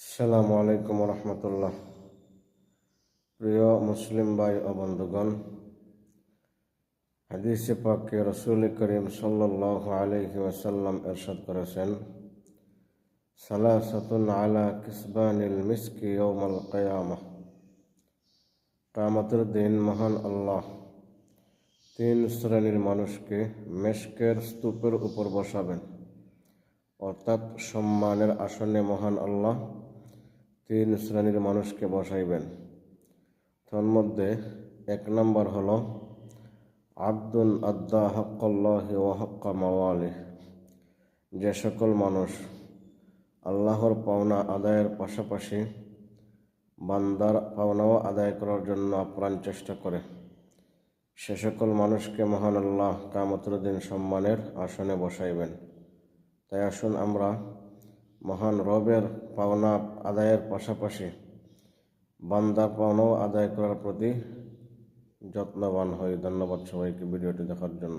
আসসালামু আলাইকুম রহমতুল্লাহ প্রিয় মুসলিম ভাই ও বন্ধুগণ, হাদিসে পাকে রসুল করিম সাল্লাহ আলহি ওয়াসাল্লাম এরশাদ করেছেন, সালাসাতুন আলা কিসবানিল মিসকি ইয়ৌমাল কয়ামা। কামতের দিন মহান আল্লাহ তিন শ্রেণির মানুষকে মেশকের স্তূপের উপর বসাবেন, অর্থাৎ সম্মানের আসনে মহান আল্লাহ তিন শ্রেণির মানুষকে বসাইবেন। তন্মধ্যে এক নম্বর হল আব্দুল আদ্দা হক্কল্লাহ ও হক্কা মাওয়ালি যে সকল মানুষ আল্লাহর পাওনা আদায়ের পাশাপাশি বান্দার পাওনাও আদায় করার জন্য আপ্রাণ চেষ্টা করে, সে সকল মানুষকে মহান আল্লাহ কামতুর দিন সম্মানের আসনে বসাইবেন। তাই আসুন আমরা মহান রবের পাওনা আদায়ের পাশাপাশি বান্দার পাওনাও আদায় করার প্রতি যত্নবান হই ধন্যবাদ সবাইকে ভিডিওটি দেখার জন্য।